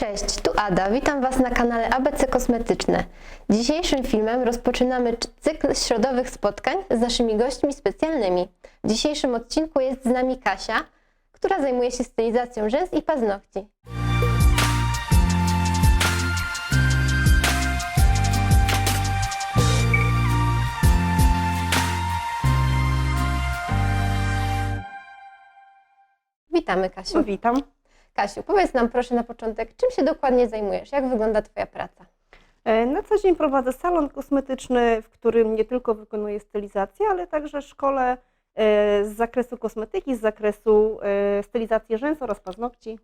Cześć, tu Ada. Witam Was na kanale ABC Kosmetyczne. Dzisiejszym filmem rozpoczynamy cykl środowych spotkań z naszymi gośćmi specjalnymi. W dzisiejszym odcinku jest z nami Kasia, która zajmuje się stylizacją rzęs i paznokci. Witamy Kasiu. Witam. Kasiu, powiedz nam proszę na początek, czym się dokładnie zajmujesz? Jak wygląda Twoja praca? E, Na co dzień prowadzę salon kosmetyczny, w którym nie tylko wykonuję stylizację, ale także szkole e, z zakresu kosmetyki, z zakresu e, stylizacji rzęs oraz paznokci.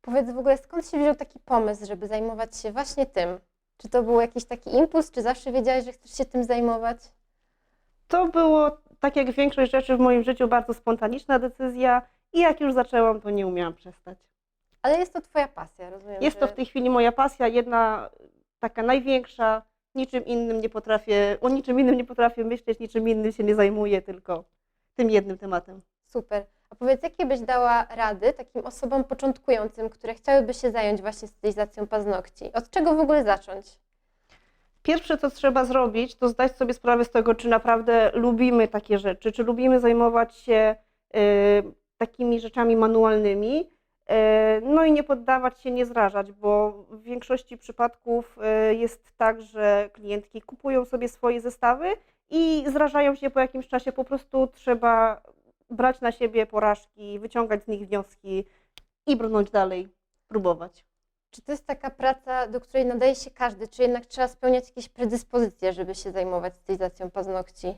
Powiedz w ogóle, skąd się wziął taki pomysł, żeby zajmować się właśnie tym? Czy to był jakiś taki impuls, czy zawsze wiedziałaś, że chcesz się tym zajmować? To było, tak jak większość rzeczy w moim życiu, bardzo spontaniczna decyzja i jak już zaczęłam, to nie umiałam przestać. Ale jest to Twoja pasja, rozumiem. Jest to że- w tej chwili moja pasja, jedna taka największa. Niczym innym nie potrafię, o niczym innym nie potrafię myśleć, niczym innym się nie zajmuję, tylko tym jednym tematem. Super. A powiedz, jakie byś dała rady takim osobom początkującym, które chciałyby się zająć właśnie stylizacją paznokci? Od czego w ogóle zacząć? Pierwsze, co trzeba zrobić, to zdać sobie sprawę z tego, czy naprawdę lubimy takie rzeczy, czy lubimy zajmować się y, takimi rzeczami manualnymi. Y, No i nie poddawać się, nie zrażać, bo w większości przypadków y, jest tak, że klientki kupują sobie swoje zestawy i zrażają się po jakimś czasie. Po prostu trzeba brać na siebie porażki, wyciągać z nich wnioski i brnąć dalej, próbować. Czy to jest taka praca, do której nadaje się każdy, czy jednak trzeba spełniać jakieś predyspozycje, żeby się zajmować stylizacją paznokci?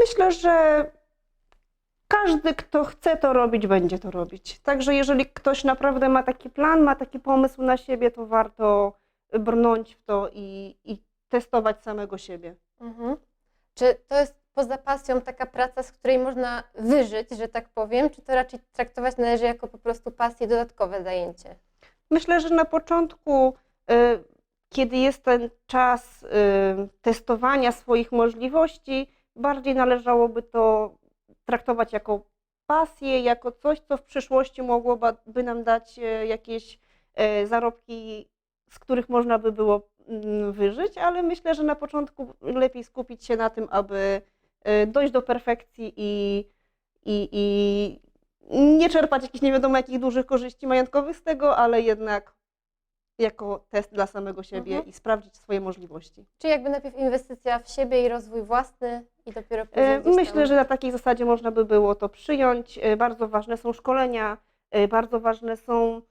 Myślę, że każdy, kto chce to robić, będzie to robić. Także jeżeli ktoś naprawdę ma taki plan, ma taki pomysł na siebie, to warto brnąć w to i, i testować samego siebie. Mhm. Czy to jest poza pasją taka praca, z której można wyżyć, że tak powiem, czy to raczej traktować należy jako po prostu pasję, dodatkowe zajęcie? Myślę, że na początku, y, kiedy jest ten czas y, testowania swoich możliwości, bardziej należałoby to traktować jako pasję, jako coś, co w przyszłości mogłoby nam dać y, jakieś y, zarobki, z których można by było mm, wyżyć, ale myślę, że na początku lepiej skupić się na tym, aby y, dojść do perfekcji i, i, i nie czerpać jakichś nie wiadomo jakich dużych korzyści majątkowych z tego, ale jednak jako test dla samego siebie Mhm. i sprawdzić swoje możliwości. Czy jakby najpierw inwestycja w siebie i rozwój własny i dopiero E, później Myślę, tam... że na takiej zasadzie można by było to przyjąć. E, Bardzo ważne są szkolenia, e, bardzo ważne są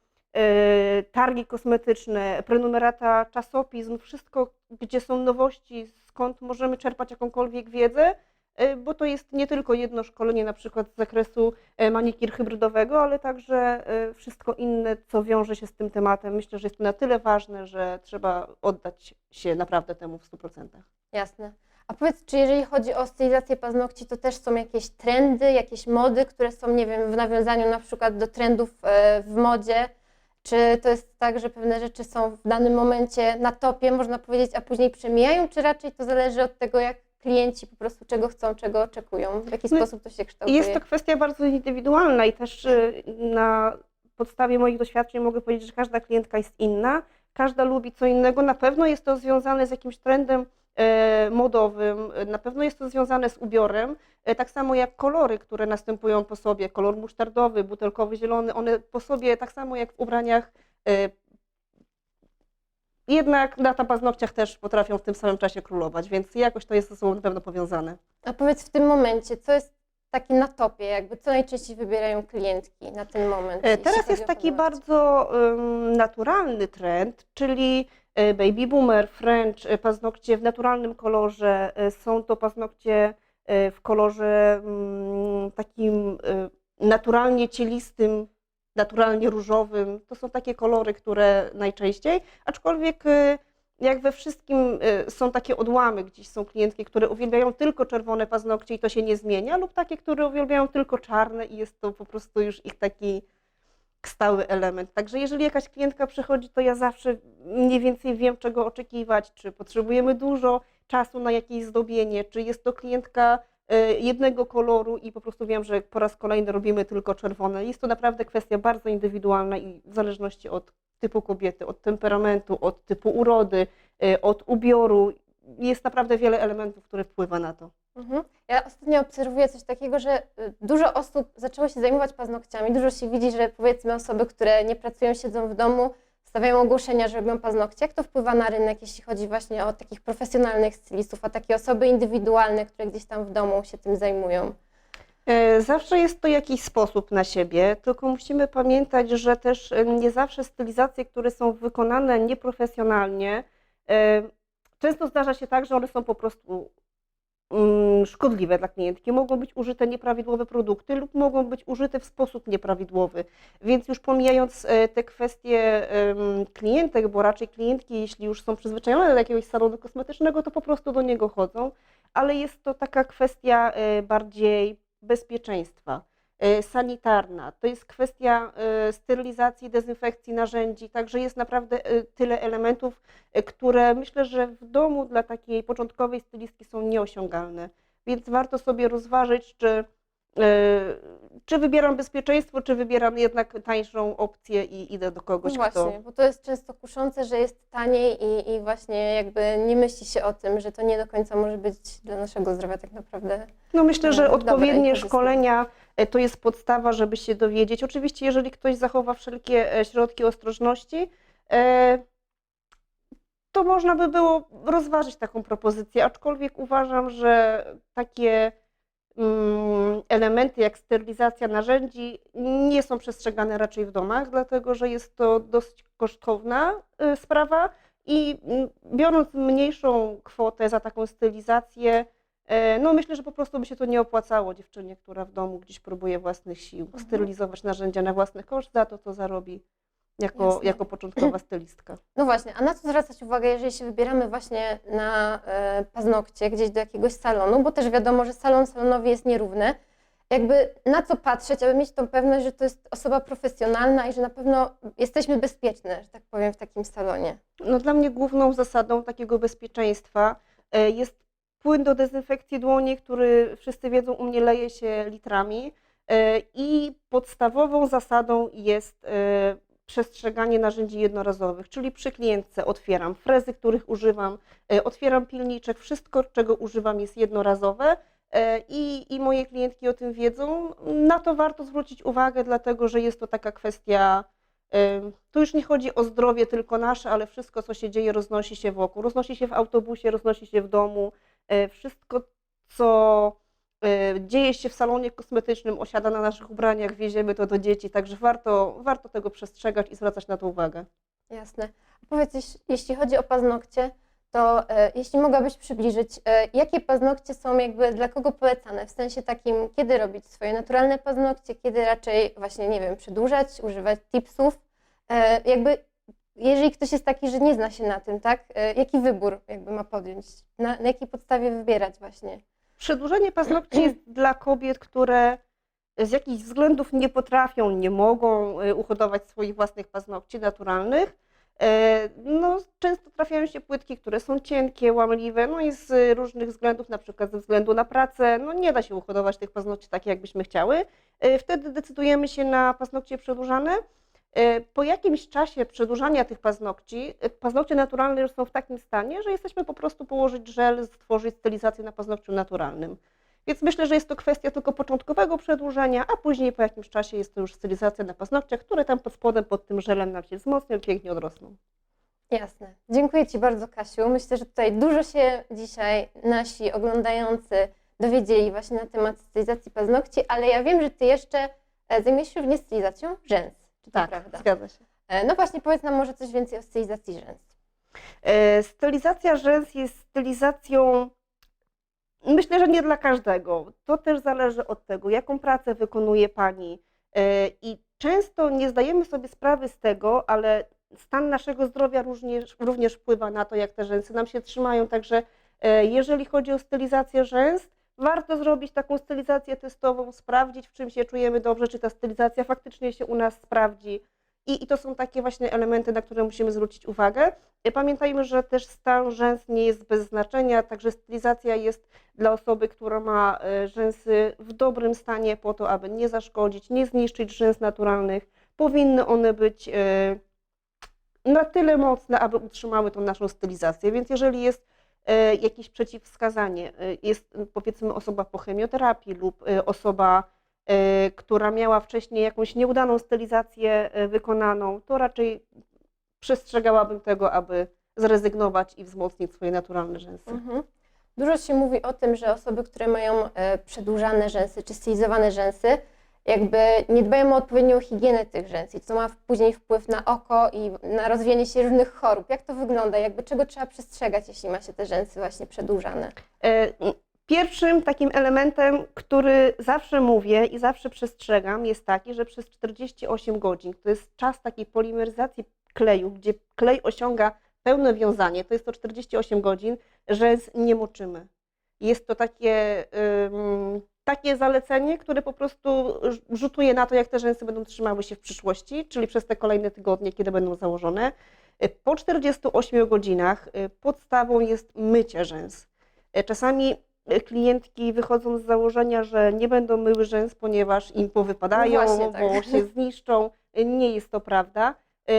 targi kosmetyczne, prenumerata czasopism, wszystko, gdzie są nowości, skąd możemy czerpać jakąkolwiek wiedzę, bo to jest nie tylko jedno szkolenie na przykład z zakresu e, manikir hybrydowego, ale także e, wszystko inne, co wiąże się z tym tematem. Myślę, że jest to na tyle ważne, że trzeba oddać się naprawdę temu w 100%. Jasne. A powiedz, czy jeżeli chodzi o stylizację paznokci, to też są jakieś trendy, jakieś mody, które są, nie wiem, w nawiązaniu na przykład do trendów e, w modzie? Czy to jest tak, że pewne rzeczy są w danym momencie na topie, można powiedzieć, a później przemijają, czy raczej to zależy od tego, jak klienci po prostu czego chcą, czego oczekują, w jaki No, sposób to się kształtuje? Jest to kwestia bardzo indywidualna i też y, na podstawie moich doświadczeń mogę powiedzieć, że każda klientka jest inna, każda lubi co innego. Na pewno jest to związane z jakimś trendem e, modowym, na pewno jest to związane z ubiorem, e, tak samo jak kolory, które następują po sobie, kolor musztardowy, butelkowy, zielony, one po sobie tak samo jak w ubraniach e, jednak na ta paznokciach też potrafią w tym samym czasie królować, więc jakoś to jest ze sobą na pewno powiązane. A powiedz w tym momencie, co jest taki na topie, jakby co najczęściej wybierają klientki na ten moment? E, Teraz jest taki bardzo ym, naturalny trend, czyli e, baby boomer, French, paznokcie w naturalnym kolorze. E, Są to paznokcie w kolorze mm, takim e, naturalnie cielistym, naturalnie różowym. To są takie kolory, które najczęściej, aczkolwiek e, jak we wszystkim e, są takie odłamy, gdzieś są klientki, które uwielbiają tylko czerwone paznokcie i to się nie zmienia, lub takie, które uwielbiają tylko czarne i jest to po prostu już ich taki stały element. Także jeżeli jakaś klientka przychodzi, to ja zawsze mniej więcej wiem, czego oczekiwać, czy potrzebujemy dużo czasu na jakieś zdobienie, czy jest to klientka jednego koloru i po prostu wiem, że po raz kolejny robimy tylko czerwone. Jest to naprawdę kwestia bardzo indywidualna i w zależności od typu kobiety, od temperamentu, od typu urody, y, od ubioru. Jest naprawdę wiele elementów, które wpływa na to. Mhm. Ja ostatnio obserwuję coś takiego, że y, dużo osób zaczęło się zajmować paznokciami. Dużo się widzi, że powiedzmy osoby, które nie pracują, siedzą w domu, stawiają ogłoszenia, że robią paznokcie. Jak to wpływa na rynek, jeśli chodzi właśnie o takich profesjonalnych stylistów, a takie osoby indywidualne, które gdzieś tam w domu się tym zajmują? E, Zawsze jest to jakiś sposób na siebie, tylko musimy pamiętać, że też e, nie zawsze stylizacje, które są wykonane nieprofesjonalnie, e, często zdarza się tak, że one są po prostu szkodliwe dla klientki. Mogą być użyte nieprawidłowe produkty lub mogą być użyte w sposób nieprawidłowy. Więc już pomijając e, te kwestie klientek, bo raczej klientki, jeśli już są przyzwyczajone do jakiegoś salonu kosmetycznego, to po prostu do niego chodzą, ale jest to taka kwestia e, bardziej bezpieczeństwa, sanitarna. To jest kwestia e, sterylizacji, dezynfekcji narzędzi, także jest naprawdę e, tyle elementów, e, które myślę, że w domu dla takiej początkowej stylistki są nieosiągalne. Więc warto sobie rozważyć, czy, e, czy wybieram bezpieczeństwo, czy wybieram jednak tańszą opcję i idę do kogoś, No kto... właśnie, bo to jest często kuszące, że jest taniej i, i właśnie jakby nie myśli się o tym, że to nie do końca może być dla naszego zdrowia tak naprawdę. No myślę, że No, odpowiednie szkolenia e, to jest podstawa, żeby się dowiedzieć. Oczywiście, jeżeli ktoś zachowa wszelkie e, środki ostrożności, e, to można by było rozważyć taką propozycję, aczkolwiek uważam, że takie mm, elementy jak sterylizacja narzędzi nie są przestrzegane raczej w domach, dlatego że jest to dosyć kosztowna e, sprawa i mm, biorąc mniejszą kwotę za taką stylizację, E, No myślę, że po prostu by się to nie opłacało dziewczynie, która w domu gdzieś próbuje własnych sił Mhm. sterylizować narzędzia na własny koszt za to, co zarobi jako, Jasne. jako początkowa stylistka. No właśnie, a na co zwracać uwagę, jeżeli się wybieramy właśnie na e, paznokcie gdzieś do jakiegoś salonu, bo też wiadomo, że salon salonowi jest nierówny. Jakby na co patrzeć, aby mieć tą pewność, że to jest osoba profesjonalna i że na pewno jesteśmy bezpieczne, że tak powiem, w takim salonie. No dla mnie główną zasadą takiego bezpieczeństwa e, jest płyn do dezynfekcji dłoni, który wszyscy wiedzą u mnie leje się litrami e, i podstawową zasadą jest e, przestrzeganie narzędzi jednorazowych, czyli przy klientce otwieram frezy, których używam, e, otwieram pilniczek, wszystko czego używam jest jednorazowe i, i moje klientki o tym wiedzą. Na to warto zwrócić uwagę, dlatego że jest to taka kwestia Tu już nie chodzi o zdrowie tylko nasze, ale wszystko, co się dzieje, roznosi się wokół. Roznosi się w autobusie, roznosi się w domu. E, Wszystko, co e, dzieje się w salonie kosmetycznym, osiada na naszych ubraniach, wieziemy to do dzieci, także warto, warto tego przestrzegać i zwracać na to uwagę. Jasne. Powiedz, jeś- jeśli chodzi o paznokcie, to e, jeśli mogłabyś przybliżyć, e, jakie paznokcie są jakby dla kogo polecane? W sensie takim, kiedy robić swoje naturalne paznokcie, kiedy raczej właśnie, nie wiem, przedłużać, używać tipsów. E, jakby, jeżeli ktoś jest taki, że nie zna się na tym, tak? E, jaki wybór jakby ma podjąć? Na, na jakiej podstawie wybierać właśnie? Przedłużenie paznokci jest dla kobiet, które z jakichś względów nie potrafią, nie mogą y, uhodować swoich własnych paznokci naturalnych. E, No, często trafiają się płytki, które są cienkie, łamliwe, no i z różnych względów, na przykład ze względu na pracę, no nie da się uhodować tych paznokci tak, jakbyśmy chciały. E, Wtedy decydujemy się na paznokcie przedłużane. E, Po jakimś czasie przedłużania tych paznokci, e, paznokcie naturalne już są w takim stanie, że jesteśmy po prostu położyć żel, stworzyć stylizację na paznokciu naturalnym. Więc myślę, że jest to kwestia tylko początkowego przedłużenia, a później po jakimś czasie jest to już stylizacja na paznokciach, które tam pod spodem, pod tym żelem nam się wzmocnią pięknie odrosną. Jasne. Dziękuję Ci bardzo, Kasiu. Myślę, że tutaj dużo się dzisiaj nasi oglądający dowiedzieli właśnie na temat stylizacji paznokci, ale ja wiem, że Ty jeszcze e, zajmujesz się również stylizacją rzęs. Czy to prawda? zgadza się. E, No właśnie, powiedz nam może coś więcej o stylizacji rzęs. E, Stylizacja rzęs jest stylizacją, myślę, że nie dla każdego. To też zależy od tego, jaką pracę wykonuje Pani. E, I często nie zdajemy sobie sprawy z tego, ale stan naszego zdrowia również, również wpływa na to, jak te rzęsy nam się trzymają. Także jeżeli chodzi o stylizację rzęs, warto zrobić taką stylizację testową, sprawdzić, w czym się czujemy dobrze, czy ta stylizacja faktycznie się u nas sprawdzi. I, I to są takie właśnie elementy, na które musimy zwrócić uwagę. E, Pamiętajmy, że też stan rzęs nie jest bez znaczenia, także stylizacja jest dla osoby, która ma e, rzęsy w dobrym stanie po to, aby nie zaszkodzić, nie zniszczyć rzęs naturalnych. Powinny one być e, na tyle mocne, aby utrzymały tą naszą stylizację. Więc jeżeli jest jakieś przeciwwskazanie, e, jest powiedzmy osoba po chemioterapii lub e, osoba, e, która miała wcześniej jakąś nieudaną stylizację e, wykonaną, to raczej przestrzegałabym tego, aby zrezygnować i wzmocnić swoje naturalne rzęsy. Mhm. Dużo się mówi o tym, że osoby, które mają e, przedłużane rzęsy czy stylizowane rzęsy, jakby nie dbają o odpowiednią higienę tych rzęs i to ma później wpływ na oko i na rozwijanie się różnych chorób. Jak to wygląda? Jakby czego trzeba przestrzegać, jeśli ma się te rzęsy właśnie przedłużane? E, Pierwszym takim elementem, który zawsze mówię i zawsze przestrzegam, jest taki, że przez 48 godzin, to jest czas takiej polimeryzacji kleju, gdzie klej osiąga pełne wiązanie, to jest to 48 godzin, rzęs nie moczymy. Jest to takie, ym, takie zalecenie, które po prostu rz- rzutuje na to, jak te rzęsy będą trzymały się w przyszłości, czyli przez te kolejne tygodnie, kiedy będą założone. E, Po 48 godzinach e, podstawą jest mycie rzęs. E, Czasami klientki wychodzą z założenia, że nie będą myły rzęs, ponieważ im powypadają, No właśnie, tak. bo się zniszczą. Nie jest to prawda.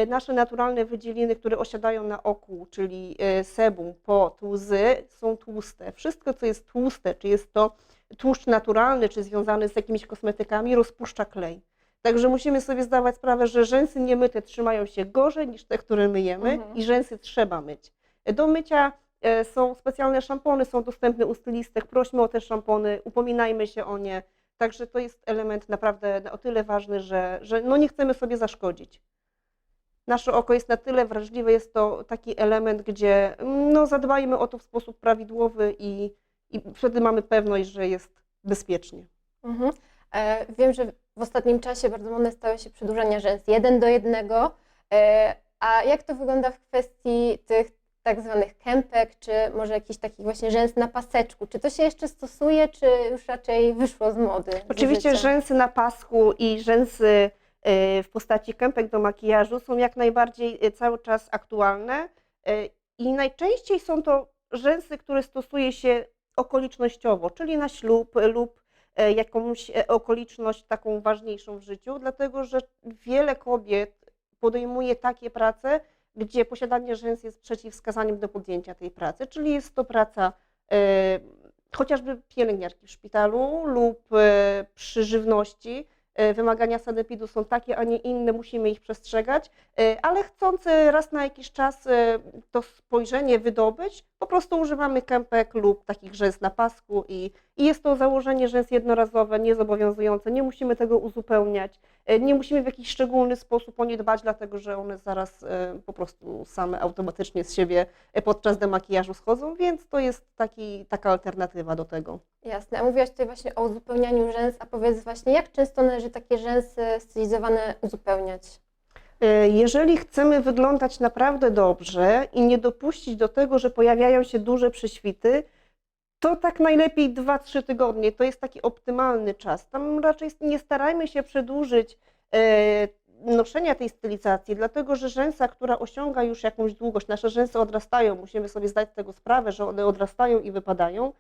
Nasze naturalne wydzieliny, które osiadają na oku, czyli sebum, pot, łzy, są tłuste. Wszystko, co jest tłuste, czy jest to tłuszcz naturalny, czy związany z jakimiś kosmetykami, rozpuszcza klej. Także musimy sobie zdawać sprawę, że rzęsy niemyte trzymają się gorzej niż te, które myjemy Mhm. i rzęsy trzeba myć. Do mycia e, są specjalne szampony, są dostępne u stylistek. Prośmy o te szampony, upominajmy się o nie. Także to jest element naprawdę o tyle ważny, że, że no nie chcemy sobie zaszkodzić. Nasze oko jest na tyle wrażliwe, jest to taki element, gdzie no, zadbajmy o to w sposób prawidłowy i, i wtedy mamy pewność, że jest bezpiecznie. Mhm. E, wiem, że w ostatnim czasie bardzo modne stały się przedłużania rzęs jeden do jednego. E, a jak to wygląda w kwestii tych tak zwanych kępek, czy może jakichś takich właśnie rzęs na paseczku? Czy to się jeszcze stosuje, czy już raczej wyszło z mody? z Oczywiście życia? rzęsy na pasku i rzęsy y, w postaci kępek do makijażu są jak najbardziej y, cały czas aktualne y, i najczęściej są to rzęsy, które stosuje się okolicznościowo, czyli na ślub lub y, jakąś y, okoliczność taką ważniejszą w życiu, dlatego że wiele kobiet podejmuje takie prace, gdzie posiadanie rzęs jest przeciwwskazaniem do podjęcia tej pracy, czyli jest to praca y, chociażby pielęgniarki w szpitalu lub e, przy żywności. E, Wymagania sanepidu są takie, a nie inne, musimy ich przestrzegać, e, ale chcący raz na jakiś czas e, to spojrzenie wydobyć, po prostu używamy kępek lub takich rzęs na pasku i, i jest to założenie rzęs jednorazowe, niezobowiązujące, nie musimy tego uzupełniać, e, nie musimy w jakiś szczególny sposób o nie dbać, dlatego że one zaraz e, po prostu same automatycznie z siebie e, podczas demakijażu schodzą, więc to jest taki, taka alternatywa do tego. Jasne. A mówiłaś tutaj właśnie o uzupełnianiu rzęs, a powiedz właśnie, jak często należy takie rzęsy stylizowane uzupełniać? Jeżeli chcemy wyglądać naprawdę dobrze i nie dopuścić do tego, że pojawiają się duże prześwity, to tak najlepiej 2-3 tygodnie. To jest taki optymalny czas. Tam raczej nie starajmy się przedłużyć e, noszenia tej stylizacji, dlatego że rzęsa, która osiąga już jakąś długość, nasze rzęsy odrastają, musimy sobie zdać z tego sprawę, że one odrastają i wypadają.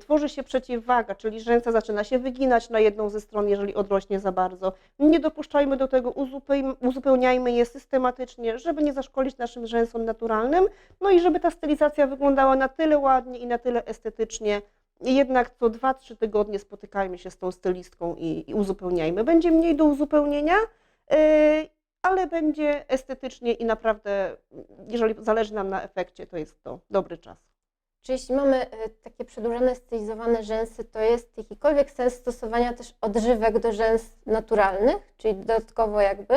Tworzy się przeciwwaga, czyli rzęsa zaczyna się wyginać na jedną ze stron, jeżeli odrośnie za bardzo. Nie dopuszczajmy do tego, uzupeł- uzupełniajmy je systematycznie, żeby nie zaszkodzić naszym rzęsom naturalnym, no i żeby ta stylizacja wyglądała na tyle ładnie i na tyle estetycznie. Jednak co 2-3 tygodnie spotykajmy się z tą stylistką i, i uzupełniajmy. Będzie mniej do uzupełnienia, yy, ale będzie estetycznie i naprawdę, jeżeli zależy nam na efekcie, to jest to dobry czas. Czy jeśli mamy e, takie przedłużone, stylizowane rzęsy, to jest jakikolwiek sens stosowania też odżywek do rzęs naturalnych, czyli dodatkowo jakby?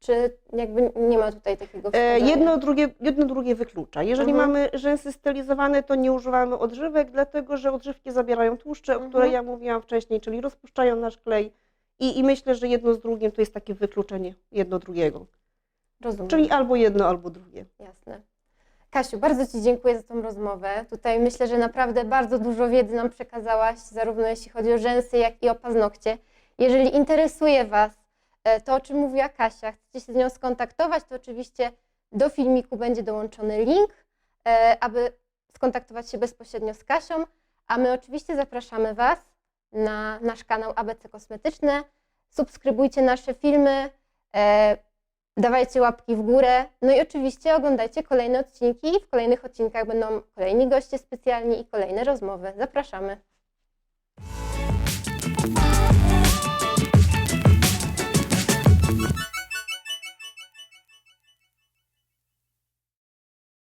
Czy jakby nie ma tutaj takiego E, wskazania? Jedno drugie, jedno drugie wyklucza. Jeżeli Mhm. mamy rzęsy stylizowane, to nie używamy odżywek, dlatego że odżywki zabierają tłuszcze, o Mhm. których ja mówiłam wcześniej, czyli rozpuszczają nasz klej. I, I myślę, że jedno z drugim to jest takie wykluczenie jedno drugiego. Rozumiem. Czyli albo jedno, albo drugie. Jasne. Kasiu, bardzo Ci dziękuję za tą rozmowę. Tutaj myślę, że naprawdę bardzo dużo wiedzy nam przekazałaś, zarówno jeśli chodzi o rzęsy, jak i o paznokcie. Jeżeli interesuje Was e, to, o czym mówiła Kasia, chcecie się z nią skontaktować, to oczywiście do filmiku będzie dołączony link, e, aby skontaktować się bezpośrednio z Kasią, a my oczywiście zapraszamy Was na nasz kanał ABC Kosmetyczne. Subskrybujcie nasze filmy, e, Dawajcie łapki w górę. No i oczywiście oglądajcie kolejne odcinki. W kolejnych odcinkach będą kolejni goście specjalni i kolejne rozmowy. Zapraszamy.